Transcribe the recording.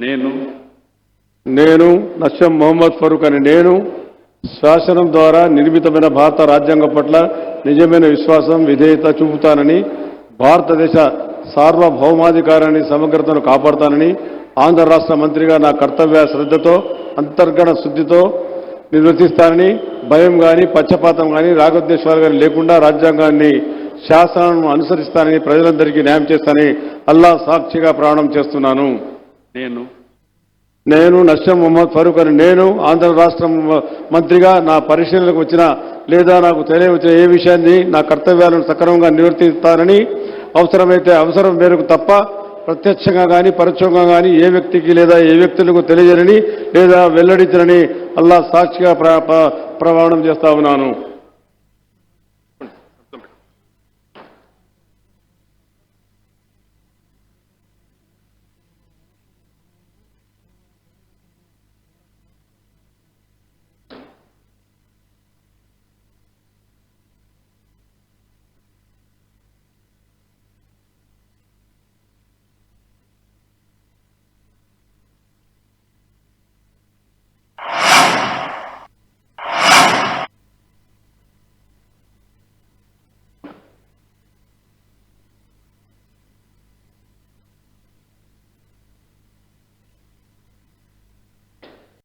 నేను నేను నష్టం మొహమ్మద్ ఫరూక్ అని నేను శాసనం ద్వారా నిర్మితమైన భారత రాజ్యాంగం పట్ల నిజమైన విశ్వాసం విధేయత చూపుతానని భారతదేశ సార్వభౌమాధికారాన్ని సమగ్రతను కాపాడుతానని ఆంధ్ర రాష్ట్ర మంత్రిగా నా కర్తవ్య శ్రద్ధతో అంతర్గణ శుద్ధితో నిర్వర్తిస్తానని భయం కానీ పక్షపాతం కానీ రాగద్వేషాలు కానీ లేకుండా రాజ్యాంగాన్ని శాసనాలను అనుసరిస్తానని ప్రజలందరికీ న్యాయం చేస్తానని అల్లా సాక్షిగా ప్రాణం చేస్తున్నాను. నేను నేను నష్టం మొహమ్మద్ ఫరూక్ అని నేను ఆంధ్ర రాష్ట్ర మంత్రిగా నా పరిశీలనకు వచ్చిన లేదా నాకు తెలియవచ్చిన ఏ విషయాన్ని నా కర్తవ్యాలను సక్రమంగా నిర్వర్తిస్తానని అవసరమైతే అవసరం మేరకు తప్ప ప్రత్యక్షంగా కానీ పరోక్షంగా కానీ ఏ వ్యక్తికి లేదా ఏ వ్యక్తులకు తెలియజేయని లేదా వెల్లడించనని అల్లా సాక్షిగా ప్రమాణం చేస్తా ఉన్నాను.